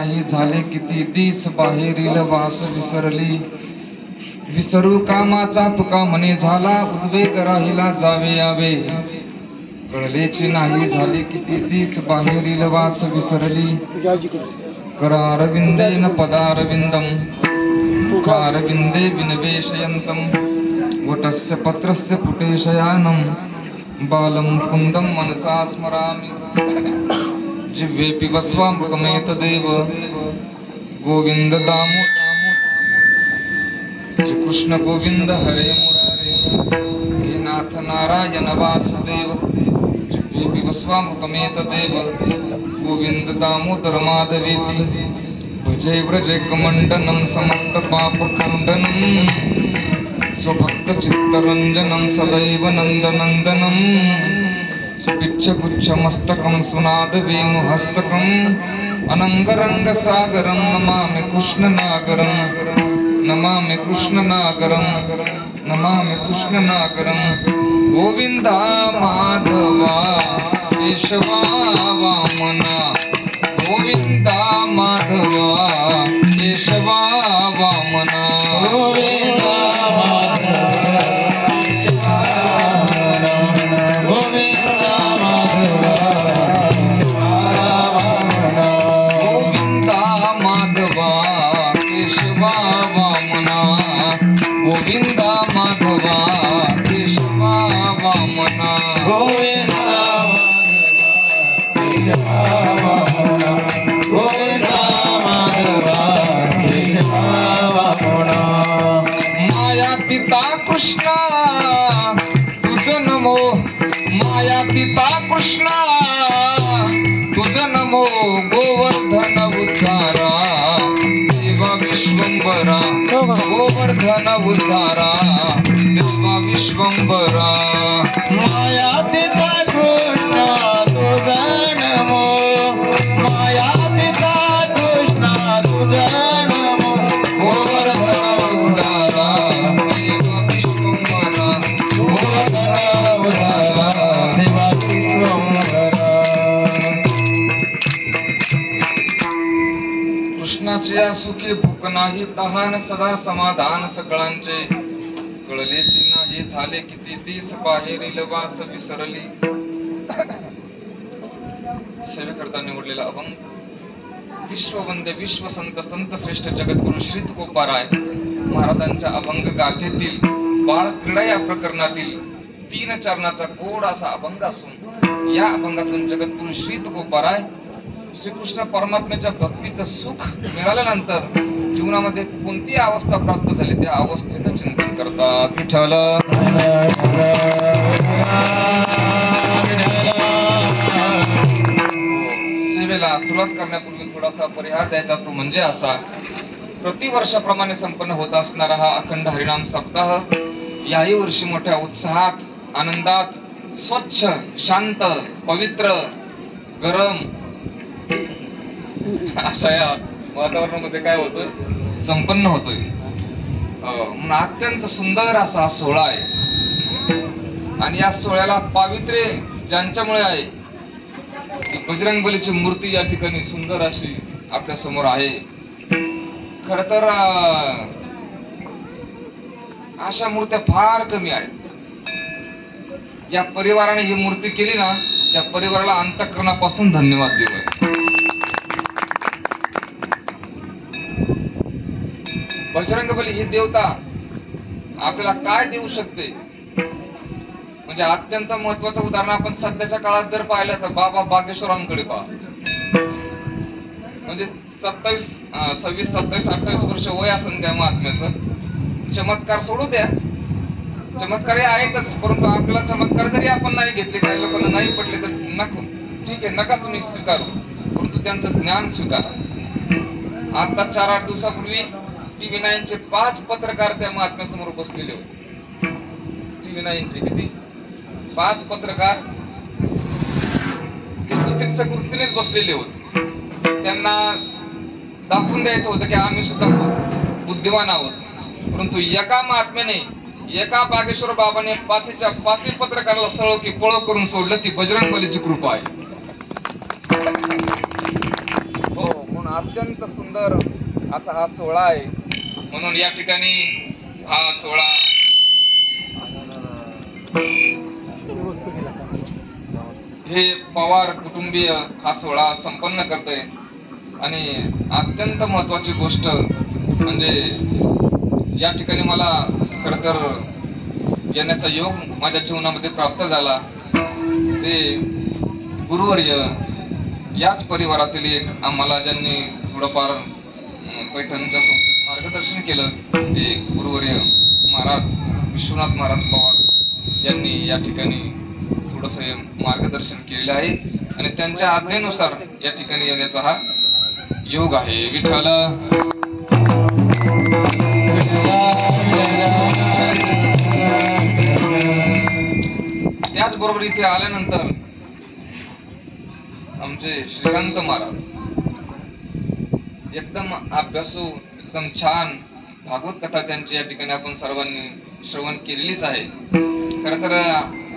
नाही झाले किती दिस बाहेरील वास विसरली. विसरू कामाचा तुका म्हणे झाला उद्वेग राहिला जावे यावे. कळलेची नाही झाली किती दिस बाहेरील वास विसरली. करारविंदेन पदारविंदम मुखारविंदे विनवेशयन्तं वटस्य पत्रस्य पुटेशयानम बालम बालं मनसा स्मरामि. जिह्वेऽपि वस्वामृतमेतदेव गोविन्द दामो श्रीकृष्ण गोविन्द हरे मुरारे हे नाथ नारायण वासुदेव जिह्वेऽपि वस्वामृतमेतदेव गोविन्द दामोदर माधवेति भजे व्रजे समस्तपापखण्डनं। स्वभक्तचित्तरञ्जनं सदैव नन्दनन्दनम्। सुपिच्छगुच्छमस्तकं सुनादवेणुहस्तकम् अनङ्गरङ्गसागरं नमामि कृष्णनागरं। नमामि कृष्णनागरं। नमामि कृष्णनागरं। गोविन्दा माधवा वामना। गोविन्दा माधवा गोविन्दा कृष्णा तुझ नमो माया पिता कृष्णा तुझ नमो गोवर्धन उद्धारा देवा विश्वंबरा गोवर्धन उद्धारा. कृष्णाचे सुखी भूक नाही तहान सदा समाधान सकळांचे. कळलेची नाही झाले किती दिस बाहेरील वास विसरली. सेवेकरता निवडलेला अभंग. विश्ववंदे विश्वसंत संत श्रेष्ठ जगद्गुरु श्रीत गोपाराय महाराजांच्या अभंग गाथेतील बाळ क्रीडा या प्रकरणातील तीन चरणाचा गोड असा अभंग असून या अभंगातून जगद्गुरु श्रीत गोपाराय श्रीकृष्ण परमात्म्याच्या भक्तीचं सुख मिळाल्यानंतर जीवनामध्ये कोणती अवस्था प्राप्त झाली त्या अवस्थेचं चिंतन करतात विठ्ठल. सेवेला सुरुवात करण्यापूर्वी थोडासा परिहार द्यायचा तो म्हणजे असा प्रतिवर्षाप्रमाणे संपन्न होत असणारा हा अखंड हरिणाम सप्ताह याही वर्षी मोठ्या उत्साहात आनंदात स्वच्छ शांत पवित्र गरम अशा या वातावरणामध्ये काय होतं संपन्न होतोय. म्हणून अत्यंत सुंदर असा हा सोहळा आहे. आणि या सोहळ्याला पावित्र्य ज्यांच्यामुळे आहे बजरंग बलीची मूर्ती या ठिकाणी सुंदर अशी आपल्यासमोर आहे. खर तर अशा मूर्त्या फार कमी आहेत. या परिवाराने ही मूर्ती केली ना त्या परिवाराला अंतःकरणापासून धन्यवाद देऊ बजरंग बली ही देवता आपल्याला काय देऊ शकते? म्हणजे अत्यंत महत्वाचं उदाहरण आपण सध्याच्या काळात जर पाहिलं तर बाबा बागेश्वरांकडे पहा. म्हणजे सत्तावीस सव्वीस सत्तावीस अठ्ठावीस वर्ष वय असेल त्या महात्म्याचं. चमत्कार सोडू द्या. चमत्कार हे आहेतच परंतु आपल्याला चमत्कार जरी आपण नाही घेतले काही लोकांना नाही पडले तर नको. ठीक आहे नका तुम्ही स्वीकारू. परंतु त्यांचं ज्ञान स्वीकारा. आता चार आठ दिवसापूर्वी टीव्ही नाईनचे पाच पत्रकार त्या महात्म्यासमोर बसलेले होते. टीव्ही नाईनचे किती? पाच पत्रकार चिकित्सक वृत्तीनेच बसलेले होते. त्यांना दाखवून द्यायचं होतं की आम्ही सुद्धा बुद्धिमान आहोत. परंतु एका महात्म्याने एका बागेश्वर बाबाने पाचीच्या पाचवी पत्रकाराला सळो की पळो करून सोडलं ती बजरंग बलीची कृपा आहे. हो म्हणून अत्यंत सुंदर असा हा सोहळा आहे. म्हणून या ठिकाणी हा सोहळा हे पवार कुटुंबीय हा सोहळा संपन्न करतोय. आणि अत्यंत महत्वाची गोष्ट म्हणजे या ठिकाणी मला खर तर येण्याचा योग माझ्या जीवनामध्ये प्राप्त झाला. ते गुरुवर्य याच परिवारातील एक आम्हाला ज्यांनी थोडंफार पैठणच्या मार्गदर्शन केलं ते गुरुवर्य महाराज विश्वनाथ महाराज पवार यांनी या ठिकाणी थोडस मार्गदर्शन केलेलं आहे. आणि त्यांच्या आज्ञेनुसार या ठिकाणी येण्याचा हा योग आहे. विठ्ठल. त्याचबरोबर इथे आल्यानंतर आमचे श्रीकांत महाराज एकदम अभ्यासू एकदम छान भागवत कथा त्यांची या ठिकाणी आपण सर्वांनी श्रवण केलेलीच आहे. खर तर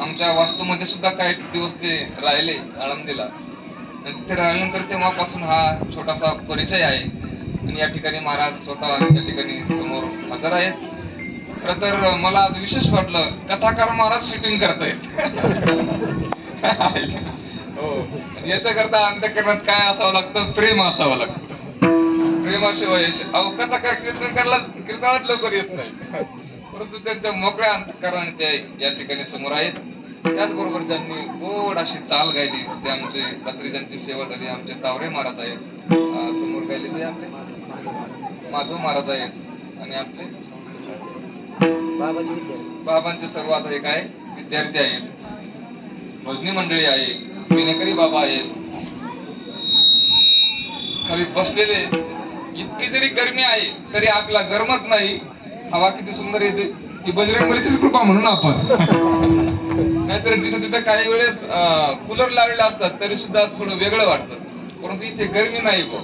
आमच्या वास्तूमध्ये सुद्धा काही दिवस ते राहिले आळंदीला. तिथे राहिल्यानंतर तेव्हापासून हा छोटासा परिचय आहे. आणि या ठिकाणी महाराज स्वतः त्या ठिकाणी समोर हजर आहेत. खर तर मला आज विशेष वाटलं कथाकार महाराज शूटिंग करतायत. हो. याच्याकरता अंतकरणात काय असावं लागतं? प्रेम असावं लागतं. प्रेमाशिवाय कीर्तनात लवकर येत नाही. परंतु त्यांच्या मोकळ्या अंतकरणाने ते या ठिकाणी समोर आहेत. त्याचबरोबर ज्यांनी गोड अशी चाल गायली ते आमचे रात्री ज्यांची सेवा झाली आमचे तावरे महाराज आहेत. समोर गायले ते आपले. माधव महाराज आहेत आणि आपले बाबांचे सर्व आता हे काय विद्यार्थी आहेत. भजनी मंडळी आहे विनेकरी बाबा आहेत. खाली बसलेले इतकी जरी गरमी आहे तरी आपला गरमत नाही. हवा किती सुंदर येते. ही बजरंगबलीचीच कृपा म्हणून आपण. नाहीतर जिथे तिथे काही वेळेस कूलर लावलेले असतात तरी सुद्धा थोडं वेगळं वाटतं. परंतु इथे गरमी नाही गो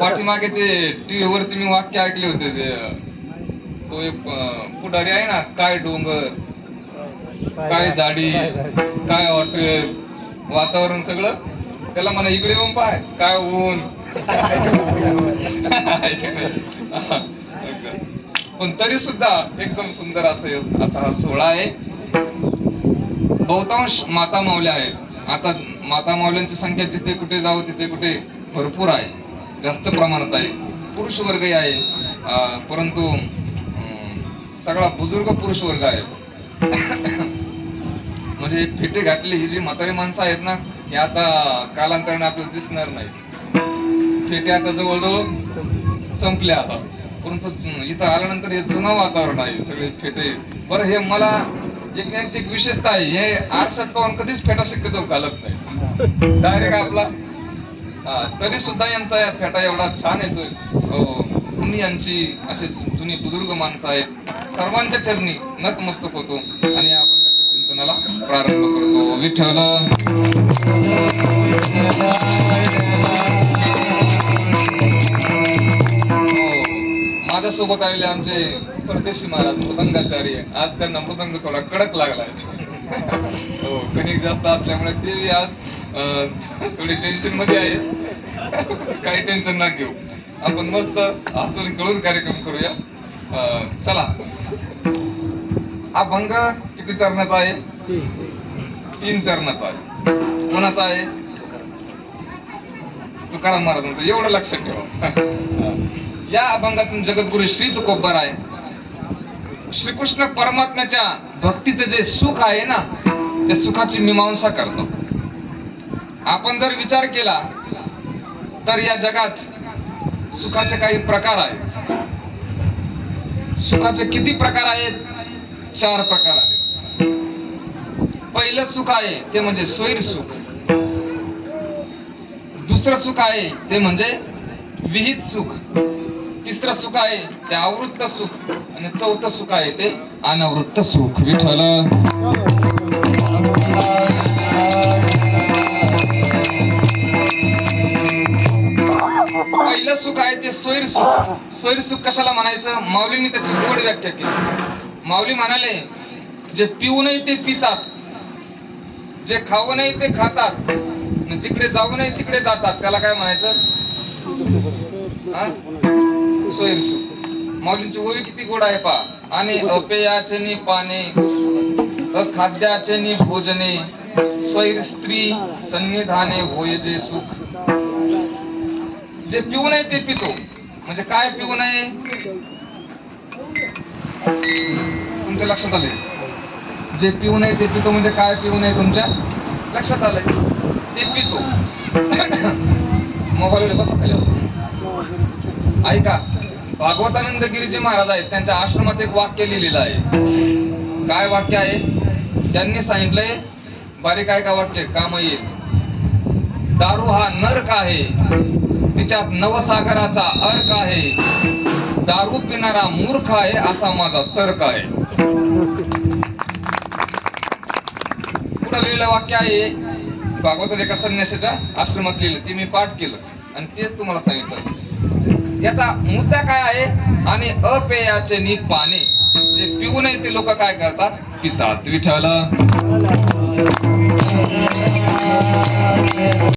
पाठीमागे ते टीव्ही वरती मी वाक्य ऐकले होते ते तो एक पुढारी आहे ना काय डोंगर काय झाडी. काय हॉटेल वातावरण सगळं. त्याला म्हणा इकडे येऊन पाय. काय ऊन? पण तरी सुद्धा एकदम सुंदर असं असा हा सोहळा आहे. बहुतांश माता माऊल्या आहेत. आता माता माऊल्यांची संख्या जिथे कुठे जावं तिथे कुठे भरपूर आहे. जास्त प्रमाणात आहे. पुरुष वर्गही आहे. परंतु सगळा बुजुर्ग पुरुष वर्ग आहे. म्हणजे फेटे घातले ही जी म्हातारी माणसं आहेत ना हे आता कालांतराने आपल्याला दिसणार नाही. फेटे आता जवळजवळ संपल्या आता. परंतु इथं आल्यानंतर हे जुनं वातावरण आहे सगळे फेटे. बरं हे मला एक त्यांची एक विशेषता आहे हे आरशात पाहून कधीच फेटा शक्यतो घालत नाही. डायरेक्ट आपला हा, तरी सुद्धा यांचा या फेटा एवढा छान येतोय. अहो, यांची असे जुनी बुजुर्ग माणसं आहेत. सर्वांच्या चरणी नतमस्तक होतो. आणि या अभंगाच्या चिंतनाला प्रारंभ करतो. विठ्ठल! माझ्यासोबत आलेले आमचे परदेशी महाराज मृदंगाचार्य आज त्यांना मृदंग थोडा कडक लागलाय हो कणिक जास्त असल्यामुळे ते आज थोडी टेन्शनमध्ये आहेत. काही टेन्शन ना घेऊ. आपण मस्त हसून कळून कार्यक्रम करूया. चला. हा भंग किती चरणाचा आहे? तीन चरणाचा आहे. कोणाचा आहे? तुकाराम महाराजांचा. एवढं लक्षात ठेवा. या अभंगातून जगद्गुरु श्री तुकोबर आहे. श्रीकृष्ण परमात्म्याच्या भक्तीचं जे सुख आहे ना त्या सुखाची मीमांसा करतो. आपण जर विचार केला तर या जगात सुखाचे काही प्रकार आहेत. सुखाचे किती प्रकार आहेत? चार प्रकार आहेत. पहिलं सुख आहे ते म्हणजे स्वैर सुख. दुसरं सुख आहे ते म्हणजे विहित सुख. तिसरं सुख आहे ते आवृत्त सुख. आणि चौथं सुख आहे ते अनावृत्त सुख. विठल पहिलं सुख आहे ते स्वैर सुख. स्वैर सुख कशाला म्हणायचं? माऊलीने त्याची गोड व्याख्या केली. माऊली म्हणाले जे पिऊ नये ते पितात. जे खाऊ नये ते खातात. मग जिकडे जाऊ नये तिकडे जातात. त्याला काय म्हणायचं? हा? सोयीरसू. माऊलींची ओवी किती गोड आहे पा आणि अपेयाचे पाने अखाद्याचे भोजने स्वैर स्त्री सन्निधाने होय जे सुख. जे पिऊ नये ते पितो. म्हणजे काय पिऊ नये? तुमच्या लक्षात आले जे पिऊ नये ते पितो म्हणजे काय पिऊ नये तुमच्या? लक्षात आलंय. ते पितो. मोबाईल बसा खाली. ऐका भागवतानंद गिरीजी महाराज आहेत त्यांच्या आश्रमात एक वाक्य लिहिलेलं आहे. काय वाक्य आहे? त्यांनी सांगितलंय बारीक आहे का वाक्य? काम येईल दारू हा नरक आहे. तिच्यात नवसागराचा अर्क आहे. दारू पिणारा मूर्ख आहे असा माझा तर्क आहे. पुढे लिहिलेलं वाक्य आहे? भागवतात एका संन्यासाच्या आश्रमात लिहिलं. ते मी पाठ केलं. आणि तेच तुम्हाला सांगितलं. याचा मुद्दा काय आहे? आणि अपेयाचे नी पाने जे पिऊ नये ते लोक काय करतात? पितात. विठ्ठल.